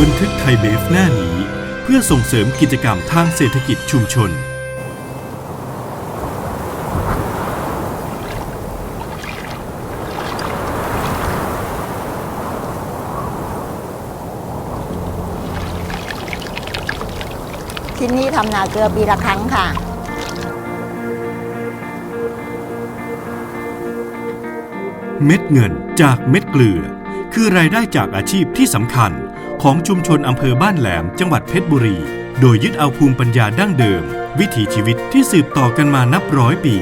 บันทึกไทยเบฟหน้านี้ เพื่อส่งเสริมกิจกรรมทางเศรษฐกิจชุมชน ที่นี่ทำนาเกลือปีละครั้งค่ะ เม็ดเงินจากเม็ดเกลือ คือรายได้จากอาชีพที่สำคัญ ของชุมชนอำเภอบ้านแหลม จังหวัดเพชรบุรี โดยยึดเอาภูมิปัญญาดั้งเดิม วิถีชีวิตที่สืบต่อกันมานับร้อยปี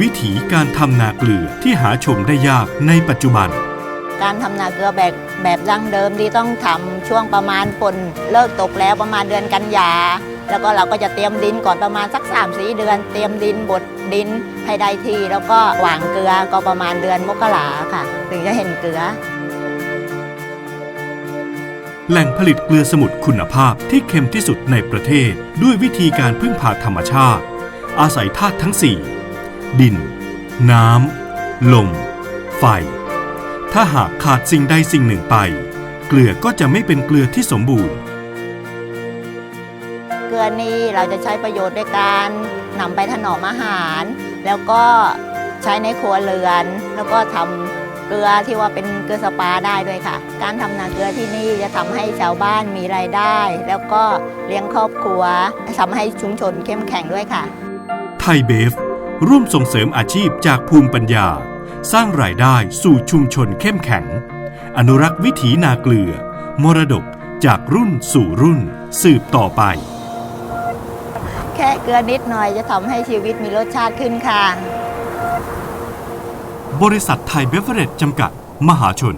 วิถีการทำนาเกลือที่หาชมได้ยากในปัจจุบัน การทำนาเกลือแบบแบบดั้งเดิมที่ต้องทำช่วงประมาณฝนเลิกตกแล้วประมาณเดือนกันยาแล้วก็เราก็จะเตรียมดินก่อนประมาณสัก3ามสี่เดือน เตรียมดินบดดินให้ได้ที แล้วก็หว่างเกลือก็ประมาณเดือนมกราค่ะ ถึงจะเห็นเกลือ แหล่งผลิตเกลือสมุทรคุณภาพที่เค็มที่สุดในประเทศ ด้วยวิธีการพึ่งพาธรรมชาติ อาศัยธาตุทั้ง 4 ดิน น้ำ ลม ไฟ ถ้าหากขาดสิ่งใดสิ่งหนึ่งไป เกลือก็จะไม่เป็นเกลือที่สมบูรณ์ เกลือนี้เราจะใช้ประโยชน์ด้วยการนำไปถนอมอาหาร แล้วก็ใช้ในครัวเรือน แล้วก็ทำ เกลือที่ว่าเป็นเกลือสปาได้ด้วยค่ะ การทำนาเกลือที่นี่จะทำให้ชาวบ้านมีรายได้ แล้วก็เลี้ยงครอบครัวทำให้ชุมชนเข้มแข็งด้วยค่ะ ไทยเบฟ ร่วมส่งเสริมอาชีพจากภูมิปัญญา สร้างรายได้สู่ชุมชนเข้มแข็ง อนุรักษ์วิถีนาเกลือ มรดกจากรุ่นสู่รุ่น สืบต่อไป แค่เกลือนิดหน่อยจะทำให้ชีวิตมีรสชาติขึ้นค่ะ บริษัทไทยเบฟเวอเรจจำกัด มหาชน